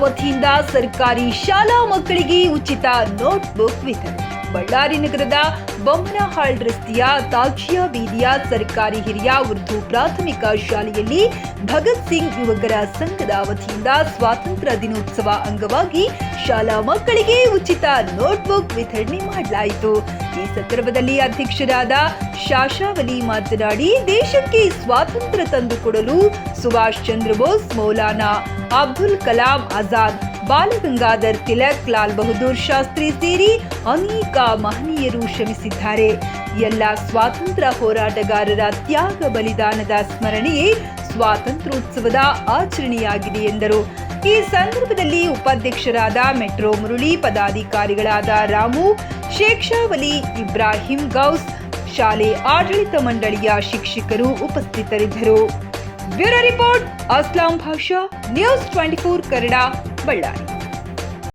ವತಿಯಿಂದ ಸರ್ಕಾರಿ ಶಾಲಾ ಮಕ್ಕಳಿಗೆ ಉಚಿತ ನೋಟ್ಬುಕ್ ವಿತರಣೆ. ಬಳ್ಳಾರಿ ನಗರದ ಬೊಮ್ಮನಹಾಳ್ ರಸ್ತೆಯ ತಾಜಿಯಾ ಬೀದಿಯ ಸರ್ಕಾರಿ ಹಿರಿಯ ಉರ್ದು ಪ್ರಾಥಮಿಕ ಶಾಲೆಯಲ್ಲಿ ಭಗತ್ ಸಿಂಗ್ ಯುವಕರ ಸಂಘದ ವತಿಯಿಂದ ಸ್ವಾತಂತ್ರ್ಯ ದಿನೋತ್ಸವ ಅಂಗವಾಗಿ ಶಾಲಾ ಮಕ್ಕಳಿಗೆ ಉಚಿತ ನೋಟ್ಬುಕ್ ವಿತರಣೆ ಮಾಡಲಾಯಿತು. ಈ ಸಂದರ್ಭದಲ್ಲಿ ಅಧ್ಯಕ್ಷರಾದ ಶಾಶಾವಲಿ ಮಾತನಾಡಿ, ದೇಶಕ್ಕೆ ಸ್ವಾತಂತ್ರ್ಯ ತಂದುಕೊಡಲು ಸುಭಾಷ್ ಚಂದ್ರ ಬೋಸ್ ಮೌಲಾನಾ ಅಬ್ದುಲ್ ಕಲಾಂ ಆಜಾದ್, ಬಾಲಗಂಗಾಧರ್ ತಿಲಕ್ ಲಾಲ್ ಬಹದ್ದೂರ್ ಶಾಸ್ತ್ರಿ ಸೇರಿ ಅನೇಕ ಮಹನೀಯರು ಶ್ರಮಿಸಿದ್ದಾರೆ. ಎಲ್ಲ ಸ್ವಾತಂತ್ರ್ಯ ಹೋರಾಟಗಾರರ ತ್ಯಾಗ ಬಲಿದಾನದ ಸ್ಮರಣೆಯೇ ಸ್ವಾತಂತ್ರ್ಯೋತ್ಸವದ ಆಚರಣೆಯಾಗಿದೆ ಎಂದರು. ಈ ಸಂದರ್ಭದಲ್ಲಿ ಉಪಾಧ್ಯಕ್ಷರಾದ ಮೆಟ್ರೋ ಮುರುಳಿ, ಪದಾಧಿಕಾರಿಗಳಾದ ರಾಮು, ಶೇಕ್ಷಾವಲಿ, ಇಬ್ರಾಹಿಂ ಗೌಸ್, ಶಾಲೆ ಆಡಳಿತ ಮಂಡಳಿಯ ಶಿಕ್ಷಕರು ಉಪಸ್ಥಿತರಿದ್ದರು. ब्यूरो रिपोर्ट असलम भाषा न्यूज़ 24 करडा बಳ್ಳारी